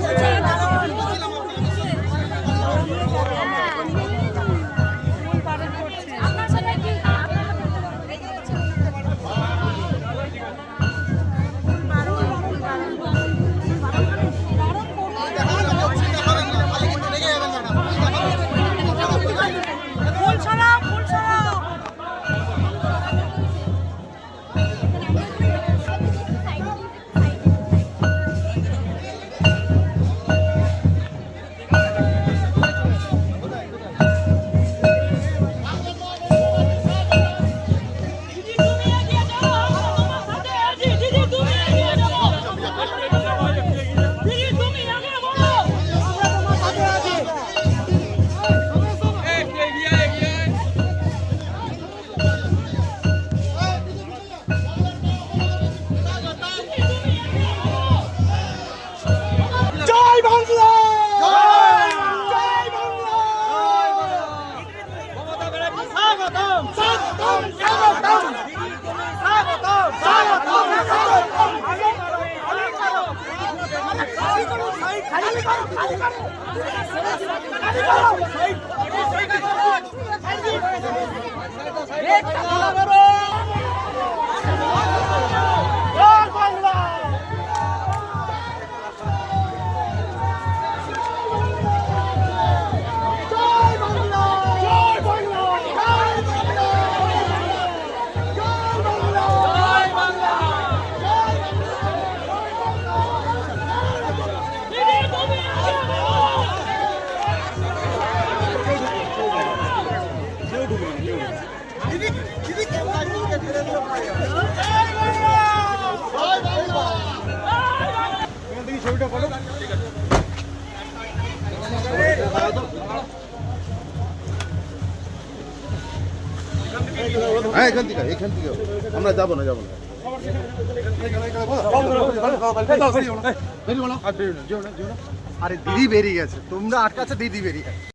我这一 খালি করো খালি করো খালি করো হ্যাঁ এখান থেকে এখান থেকে। আমরা যাব না যাব না। আরে দিদি বেরিয়ে গেছে। তোমরা আটকাচ্ছে, দিদি বেরিয়ে গেছে।